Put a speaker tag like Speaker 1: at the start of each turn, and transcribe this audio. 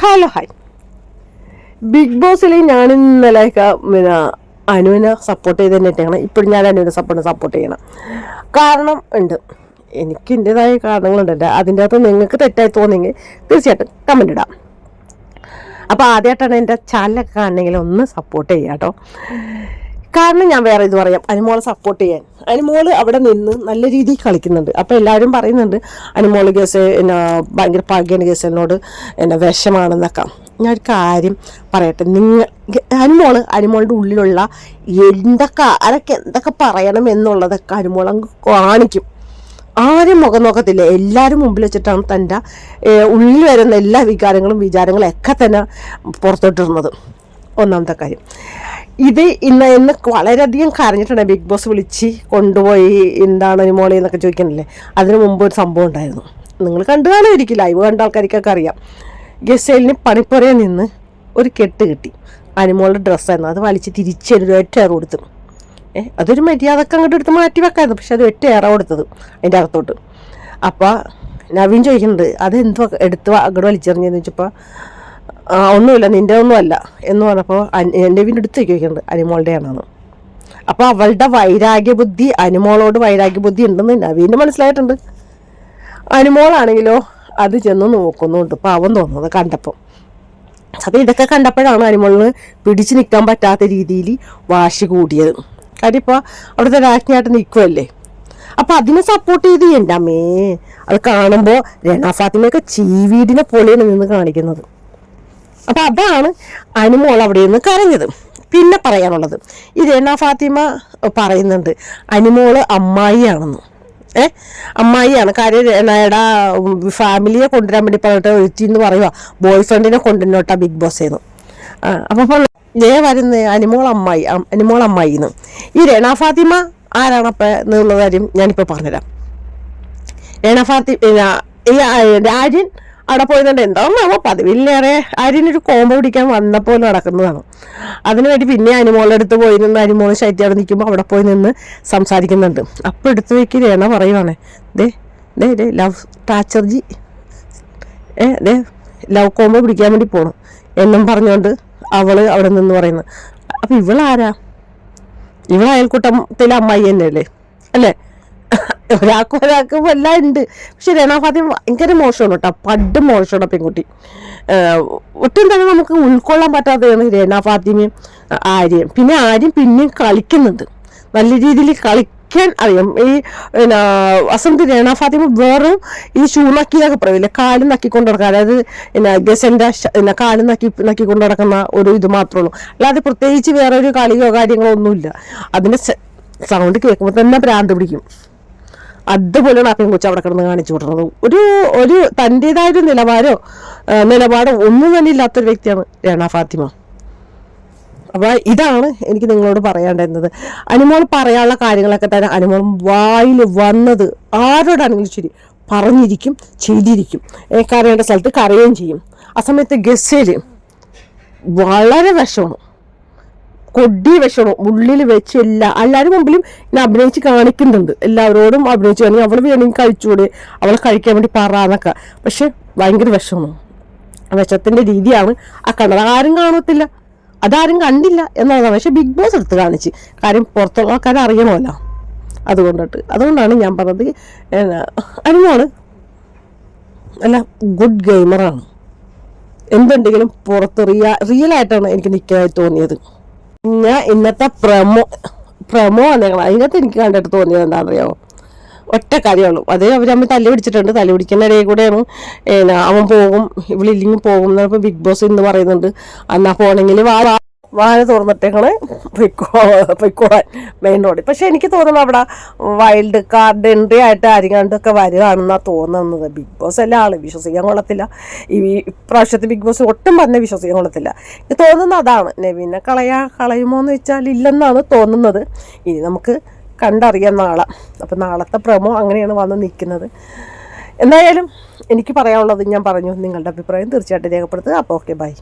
Speaker 1: Hello hi big ബോസിൽ ഞാൻ ഇന്നലെ പിന്നെ അനുവിനെ സപ്പോർട്ട് ചെയ്ത് തന്നെ ഇട്ടേക്കണം ഇപ്പോഴും ഞാൻ അനുവിനെ സപ്പോർട്ട് സപ്പോർട്ട് ചെയ്യണം. കാരണം ഉണ്ട്. എനിക്ക് എന്റെതായ കാരണങ്ങളുണ്ട്. അതിന്റെ അകത്ത് നിങ്ങൾക്ക് തെറ്റായി തോന്നിയെങ്കിൽ തീർച്ചയായിട്ടും കമന്റ് ഇടാം. അപ്പോൾ ആദ്യമായിട്ടാണ് എന്റെ ചാനലൊക്കെ കാണണമെങ്കിൽ ഒന്ന് സപ്പോർട്ട് ചെയ്യാം കേട്ടോ കാരണം ഞാൻ വേറെ ഇത് പറയാം. അനുമോളെ സപ്പോർട്ട് ചെയ്യാൻ. അനുമോൾ അവിടെ നിന്ന് നല്ല രീതിയിൽ കളിക്കുന്നുണ്ട്. അപ്പോൾ എല്ലാവരും പറയുന്നുണ്ട് അനുമോൾ ഗസ് എന്നാ ഭയങ്കര പകയാണ് ഗസലിനോട്. എന്നാ വിഷമാണെന്നൊക്കെ. ഞാൻ ഒരു കാര്യം പറയട്ടെ. നിങ്ങൾ അനുമോൾ അനുമോളുടെ ഉള്ളിലുള്ള എന്തൊക്കെ ആരൊക്കെ എന്തൊക്കെ പറയണം എന്നുള്ളതൊക്കെ അനുമോൾ അങ്ങ് കാണിക്കും. ആരും മുഖം നോക്കത്തില്ല. എല്ലാവരും മുമ്പിൽ വെച്ചിട്ടാണ് തന്റെ ഉള്ളിൽ വരുന്ന എല്ലാ വികാരങ്ങളും വിചാരങ്ങളും ഒക്കെ തന്നെ പുറത്തോട്ടിരുന്നത് ഒന്നാമത്തെ കാര്യം. ഇത് ഇന്ന് ഇന്ന് വളരെയധികം കരഞ്ഞിട്ടുണ്ട്. ബിഗ് ബോസ് വിളിച്ച് കൊണ്ടുപോയി എന്താണ് ഒരു മോളി എന്നൊക്കെ ചോദിക്കണല്ലേ? അതിനു മുമ്പ് ഒരു സംഭവം ഉണ്ടായിരുന്നു. നിങ്ങൾ കണ്ടു കാണുമായിരിക്കും. ലൈവ് കണ്ട ആൾക്കാർക്കൊക്കെ അറിയാം. ഗസേലിന് പണിപ്പുറയിൽ നിന്ന് ഒരു കെട്ട് കിട്ടി. അനുമോളുടെ ഡ്രസ്സായിരുന്നു അത് വലിച്ച് തിരിച്ചൊരു ഒറ്റ ഏറ് കൊടുത്തു. ഏ അതൊരു മര്യാദയ്ക്ക് അങ്ങോട്ട് എടുത്ത് മാറ്റി വെക്കായിരുന്നു. പക്ഷെ അത് ഒറ്റ ഏറ കൊടുത്തത് അതിന്റെ അകത്തോട്ട്. അപ്പോൾ നവീൻ ചോദിക്കുന്നുണ്ട് അത് എന്തോ എടുത്ത് അങ്ങോട്ട് വലിച്ചെറിഞ്ഞെന്ന് വെച്ചപ്പോൾ ആ ഒന്നുമില്ല നിന്റെ ഒന്നും അല്ല എന്ന് പറഞ്ഞപ്പോൾ എന്റെ വീടിന്റെ അടുത്തേക്ക് വയ്ക്കുന്നുണ്ട് അനിമോളുടെയാണെന്ന് അപ്പോൾ അവളുടെ വൈരാഗ്യ ബുദ്ധി അനുമോളോട് വൈരാഗ്യ ബുദ്ധി ഉണ്ടെന്ന് നവീന്റെ മനസ്സിലായിട്ടുണ്ട്. അനുമോളാണെങ്കിലോ അത് ചെന്ന് നോക്കുന്നുണ്ട്. പാവം തോന്നുന്നത് കണ്ടപ്പോൾ അപ്പോൾ ഇതൊക്കെ കണ്ടപ്പോഴാണ് അനുമോളിന് പിടിച്ചു നിൽക്കാൻ പറ്റാത്ത രീതിയിൽ വാശി കൂടിയത്. കാര്യം ഇപ്പോൾ അവിടുത്തെ രാജ്ഞിയായിട്ട് നിൽക്കുമല്ലേ അപ്പം അതിനെ സപ്പോർട്ട് ചെയ്ത് എന്റെ അമ്മേ. അത് കാണുമ്പോൾ രണ ഫാത്തിമയൊക്കെ ചീവീടിനെ പോലെയാണ് നിന്ന് കാണിക്കുന്നത്. അപ്പം അതാണ് അനുമോൾ അവിടെ നിന്ന് കരഞ്ഞത്. പിന്നെ പറയാനുള്ളത് ഈ രേണ ഫാത്തിമ പറയുന്നുണ്ട് അനുമോൾ അമ്മായിയാണെന്ന്. ഏ? അമ്മായിയാണ്. കാര്യം രേണയുടെ ഫാമിലിയെ കൊണ്ടുവരാൻ വേണ്ടി പറഞ്ഞിട്ട് ഒരുത്തി എന്ന് പറയുക ബോയ് ഫ്രണ്ടിനെ കൊണ്ടുവന്നോട്ടാ ബിഗ് ബോസ് എന്ന്. അപ്പം ഞാൻ വരുന്ന അനുമോൾ അമ്മായി അനുമോൾ അമ്മായി എന്ന് ഈ രേണ ഫാത്തിമ ആരാണപ്പം എന്നുള്ള കാര്യം ഞാനിപ്പോൾ പറഞ്ഞുതരാം. രേണ ഫാത്തിമ രാജൻ അവിടെ പോയിരുന്നുണ്ട്. എന്താണെന്നാവോ പതിവില്ലേറെ. ആര്യനൊരു കോമ്പ പിടിക്കാൻ വന്നപ്പോൾ നടക്കുന്നതാണ്. അതിനുവേണ്ടി പിന്നെ അനുമോളുടെ അടുത്ത് പോയി നിന്ന് അനുമോളെ ശൈത്യം അവിടെ നിൽക്കുമ്പോൾ അവിടെ പോയി നിന്ന് സംസാരിക്കുന്നുണ്ട്. അപ്പോൾ എടുത്തു വെക്കി രേണ പറയുവാണേ. ദേ ദേ ദേ ലവ് ടാച്ചർജി ഏ ദേ ലവ് കോമ്പ പിടിക്കാൻ വേണ്ടി പോകണം എന്നും പറഞ്ഞുകൊണ്ട് അവൾ അവിടെ നിന്ന് പറയുന്നത് അപ്പം ഇവളാരാ? ഇവൾ അയൽക്കൂട്ടത്തിലെ അമ്മായി തന്നെയല്ലേ? അല്ലേ? ഒരാൾക്ക് ഒരാൾക്ക് എല്ലാം ഉണ്ട് പക്ഷെ രണാഫാദ്യം ഭയങ്കര മോശമാണ് കേട്ടോ. പഡ് മോശമാണ് പെൺകുട്ടി. ഒട്ടും തന്നെ നമുക്ക് ഉൾക്കൊള്ളാൻ പറ്റാത്തതാണ് രണാഫാദ്യമേയും ആര്യയും. പിന്നെ ആര്യം പിന്നെയും കളിക്കുന്നുണ്ട് നല്ല രീതിയിൽ കളിക്കാൻ അറിയാം. ഈ പിന്നെ വസന്ത് രേണ വെറും ഈ ഷൂ നക്കിയൊക്കെ പറയില്ല കാൽ നക്കിക്കൊണ്ട് നടക്കുക. അതായത് പിന്നെ ഗസന്റെ പിന്നെ കാൽ നക്കി നക്കിക്കൊണ്ട് നടക്കുന്ന ഒരു ഇത് മാത്രമേ ഉള്ളൂ. അല്ലാതെ പ്രത്യേകിച്ച് വേറെ ഒരു കളിയോ കാര്യങ്ങളോ ഒന്നുമില്ല. അതിന്റെ സൗണ്ട് കേൾക്കുമ്പോൾ തന്നെ ഭ്രാന്ത് പിടിക്കും. അതുപോലെയാണ് കൊച്ചു അവിടെ കിടന്ന് കാണിച്ചു വിടുന്നത് ഒരു ഒരു തന്റെതായൊരു നിലവാരോ നിലപാടോ ഒന്നും തന്നെ ഇല്ലാത്തൊരു വ്യക്തിയാണ് രണ ഫാത്തിമ. അപ്പോൾ ഇതാണ് എനിക്ക് നിങ്ങളോട് പറയാണ്ടായിരുന്നത് അനുമോൾ പറയാനുള്ള കാര്യങ്ങളൊക്കെ തന്നെ അനുമോൾ വായിൽ വന്നത് ആരോടാണെങ്കിലും ശരി പറഞ്ഞിരിക്കും ചെയ്തിരിക്കും. കരയേണ്ട സ്ഥലത്ത് കരയുകയും ചെയ്യും. ആ സമയത്ത് ഗസേൽ വളരെ വിഷമാണ് കൊടി വിഷമം ഉള്ളിൽ വെച്ച് എല്ലാ എല്ലാവരും മുമ്പിലും ഞാൻ അഭിനയിച്ച് കാണിക്കുന്നുണ്ട്. എല്ലാവരോടും അഭിനയിച്ചു കാണിക്കും. അവൾ വേണമെങ്കിൽ കഴിച്ചുകൂടെ അവളെ കഴിക്കാൻ വേണ്ടി പറയാന്നൊക്കെ പക്ഷെ ഭയങ്കര വിഷമം. വിഷത്തിന്റെ രീതിയാണ്. ആ കണ്ടത്. ആരും കാണത്തില്ല. അതാരും കണ്ടില്ല എന്നുള്ളതാണ് പക്ഷെ ബിഗ് ബോസ് എടുത്ത് കാണിച്ച്. കാര്യം പുറത്തുള്ള ആൾക്കാർ അറിയണമല്ലോ. അതുകൊണ്ടിട്ട്. അതുകൊണ്ടാണ് ഞാൻ പറഞ്ഞത് അനുമാണ് അല്ല ഗുഡ് ഗെയിമറാണ് എന്തുണ്ടെങ്കിലും പുറത്ത് റിയ റിയൽ ആയിട്ടാണ് എനിക്ക് നിൽക്കാനായി തോന്നിയത്. ഞാൻ ഇന്നത്തെ പ്രമോ പ്രമോ നിങ്ങൾ അതിനകത്ത് എനിക്ക് കണ്ടിട്ട് തോന്നിയത് എന്താണെന്നറിയാമോ ഒറ്റ കാര്യമുള്ളൂ അത് അവർ തമ്മിൽ തല്ലി പിടിച്ചിട്ടുണ്ട്. തല്ലി പിടിക്കുന്ന ഇടയിൽ കൂടെയാണ് അവൻ പോകും ഇവളില്ലെങ്കിൽ പോകും എന്നപ്പോൾ ബിഗ് ബോസ് ഇന്ന് പറയുന്നുണ്ട്. എന്നാ പോണെങ്കിൽ വാ വാ- വാഴ തുറന്നിട്ടേക്കണേ പൊയ്ക്കോ പൊയ്ക്കോളാൻ മെയിൻ റോഡിൽ പക്ഷെ എനിക്ക് തോന്നുന്നു അവിടെ വൈൽഡ് കാർഡ് എൻട്രി ആയിട്ട് ആരെങ്ങാണ്ടൊക്കെ വരികയാണെന്നാണ് തോന്നുന്നത്. ബിഗ് ബോസ് അല്ല ആൾ? വിശ്വസിക്കാൻ കൊള്ളത്തില്ല. ഈ ഇപ്രാവശ്യത്തെ ബിഗ് ബോസ് ഒട്ടും തന്നെ വിശ്വസിക്കാൻ കൊള്ളത്തില്ല. എനിക്ക് തോന്നുന്നത് അതാണ്. നെവിനെ കളയാ കളയുമോ എന്ന് വെച്ചാൽ ഇല്ലെന്നാണ് തോന്നുന്നത്. ഇനി നമുക്ക് കണ്ടറിയാം നാളെ. അപ്പം നാളത്തെ പ്രമോ അങ്ങനെയാണ് വന്ന് നിൽക്കുന്നത്. എന്തായാലും എനിക്ക് പറയാനുള്ളത് ഞാൻ പറഞ്ഞു. നിങ്ങളുടെ അഭിപ്രായം തീർച്ചയായിട്ടും രേഖപ്പെടുത്തുക. അപ്പോൾ ഓക്കെ ബൈ